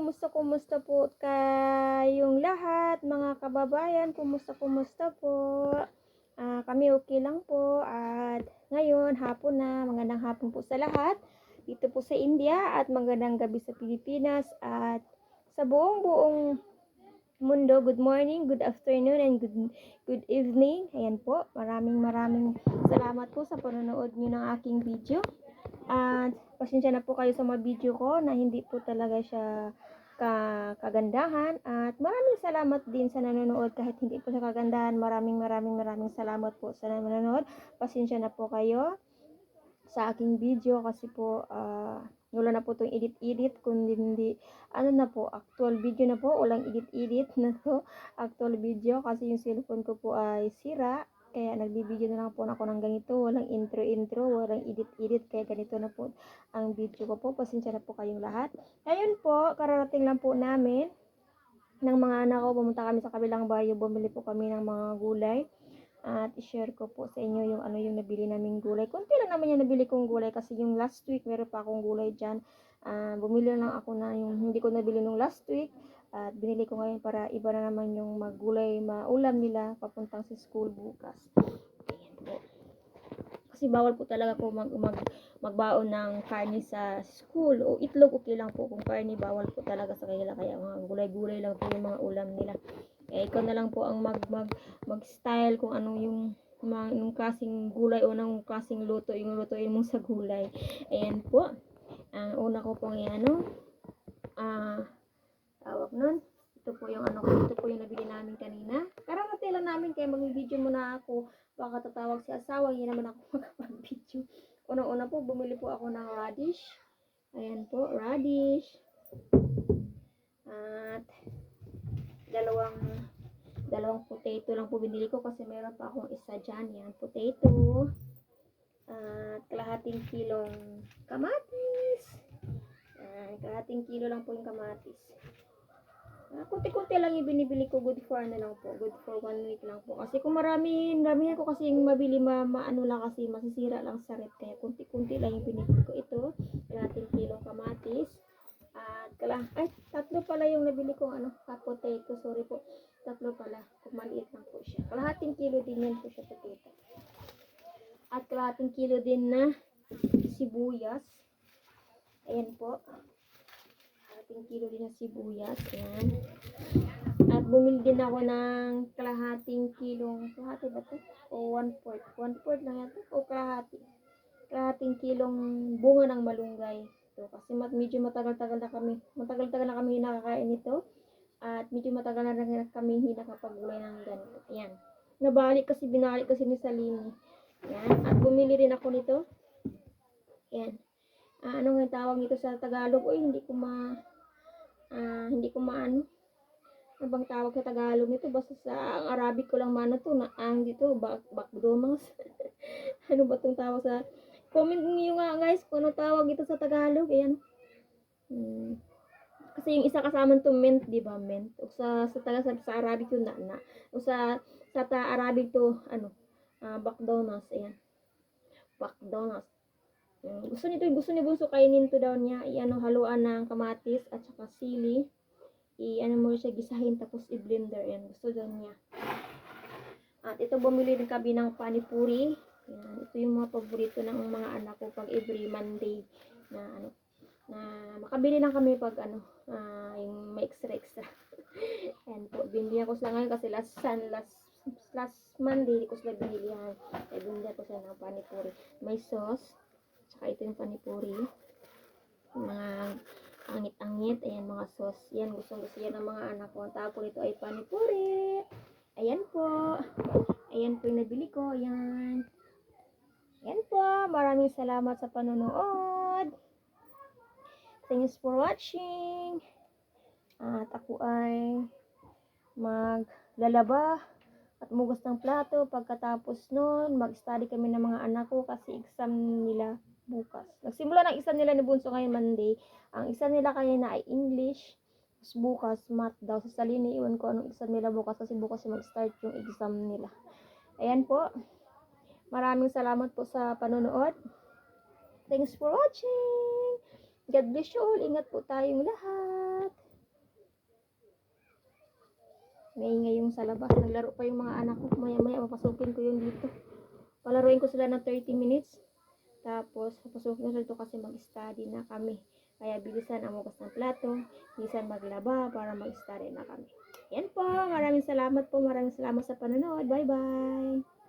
kumusta, kumusta po kayong lahat, mga kababayan, kumusta, kumusta po. Ah, kami okay lang po at ngayon hapon na, magandang hapon po sa lahat dito po sa India at magandang gabi sa Pilipinas at sa buong buong mundo. Good morning, good afternoon, and good good evening. Ayan po, maraming maraming salamat po sa panonood niyo ng aking video. At pasensya na po kayo sa mga video ko na hindi po talaga siya ka kagandahan. At maraming salamat din sa nanonood kahit hindi po siya kagandahan. Maraming maraming maraming salamat po sa nanonood. Pasensya na po kayo sa aking video kasi po ah, wala na po itong edit-edit kundi hindi ano na po actual video na po walang edit-edit na to actual video kasi yung cellphone ko po ay sira kaya nagbibideo na lang po ako ng ganito. Walang intro-intro walang edit-edit kaya ganito na po ang video ko po. Pasensya na po kayong lahat. Ngayon po kararating lang po namin ng mga anak ko. Pumunta kami sa kabilang bayo bumili po kami ng mga gulay. At i-share ko po sa inyo yung ano yung nabili naming gulay. Kunti lang naman yung nabili kong gulay kasi yung last week meron pa akong gulay dyan. Ah, bumili lang ako na yung hindi ko nabili nung last week at binili ko ngayon para iba na naman yung maggulay, maulam nila papuntang sa school bukas. Ayan po. Kasi bawal po talaga po mag, mag, magbaon ng karne sa school o itlog okay lang po kung karne bawal po talaga sa kanila kaya mga gulay-gulay lang po yung mga ulam nila. Eh, ikaw na lang po ang mag, mag, mag-style kung ano yung mga anong klaseng gulay o anong klaseng luto yung lutuin mo sa gulay. Ayan po. Ang una ko pong ano, ah, tawag nun. Ito po yung ano ito po yung nabili namin kanina. Kararating lang namin kaya mag-video muna ako. Baka tatawag si asawa, hindi naman ako makapag-video. Unang-una po, bumili po ako ng radish. Ayan po, radish. At dalawang dalawang potato lang po binili ko kasi meron pa akong isa dyan. Yan, potato. At kalahating kilong kamatis. Yan, kalahating kilo lang po yung kamatis. Ah, kunti-kunti lang yung binibili ko. Good for ano lang po. Good for one week lang po. Kasi kung marami, maramihan ko kasi yung mabili, ma, maano lang kasi masisira lang sa rep. Kaya kunti-kunti lang yung binibili ko. Ito, kalahating kilong kamatis. At kala, ay, tatlo pala yung nabili kong ano, potato. Sorry po. Tatlo pala. Kung maliit lang po siya. Kalahating kilo din yan po siya potato. At kalahating kilo din na sibuyas. Ayan po. Kalahating kilo din na sibuyas. Ayan. At bumili din ako ng kalahating kilong, kalahati ba to? O one fourth. One fourth lang yata. O kalahati. Kalahating kilong bunga ng malunggay. Ito. Kasi mat, medyo matagal-tagal na kami. Matagal-tagal na kami nakakain ito. At medyo matagal na rin kami nakapagulay ng ganito. Ayan. Nabalik kasi, binalik kasi ni Salini. Ayan. At bumili rin ako nito. Ayan. Ah, ano nga tawag nito sa Tagalog? Uy, hindi ko ma... ah, hindi ko maano. Ano bang tawag sa Tagalog nito? Basta sa ang Arabic ko lang man to na ang dito, bak bakdomas. ano ba tong tawag sa... Comment niyo nga guys kung ano tawag ito sa Tagalog. Ayan. Hmm. Kasi yung isa kasama to mint, di ba? Mint. O sa sa taga sa, sa Arabic to na na. O sa sa ta Arabic to ano, ah bakdonas. Ayan. Bakdonas. Mm, gusto nito, gusto ni Bunso kainin to daw niya. I-ano, haluan ng kamatis at saka sili. I-ano mo siya, gisahin tapos i-blender. Yan, gusto daw niya. At ito, bumili din kami ng panipuri. Yan, ito yung mga paborito ng mga anak ko pag every Monday na ano, na makabili lang kami pag ano, ah, yung may extra extra. Yan po, binili ako sila ngayon kasi last sun, last last Monday, ko sila binilihan. Kaya binili ko sila ng panipuri. May sauce, Tsaka ito yung panipuri. Mga angit-angit. Ayan, mga sauce. Yan, gustong gusto yan ng mga anak ko. Tapos ito ay panipuri. Ayan po. Ayan po yung nabili ko. Ayan. Ayan po. Maraming salamat sa panonood. Thanks for watching. At ako ay maglalaba at mugas ng plato. Pagkatapos nun, mag-study kami ng mga anak ko kasi exam nila bukas. Nagsimula ng exam nila ni Bunso ngayon Monday. Ang exam nila kanina ay English. Tapos bukas, math daw. Sa salini, iwan ko anong exam nila bukas kasi bukas mag-start yung exam nila. Ayan po. Maraming salamat po sa panonood. Thanks for watching. God bless you all. Ingat po tayong lahat. Maingay yung sa labas. Naglaro pa yung mga anak ko. Maya-maya, papasukin ko yun dito. Palaruin ko sila ng 30 minutes. Tapos, papasukin ko dito kasi mag-study na kami. Kaya bilisan ang mugas ng plato, bilisan maglaba para mag-study na kami. Yan po. Maraming salamat po. Maraming salamat sa panonood. Bye-bye.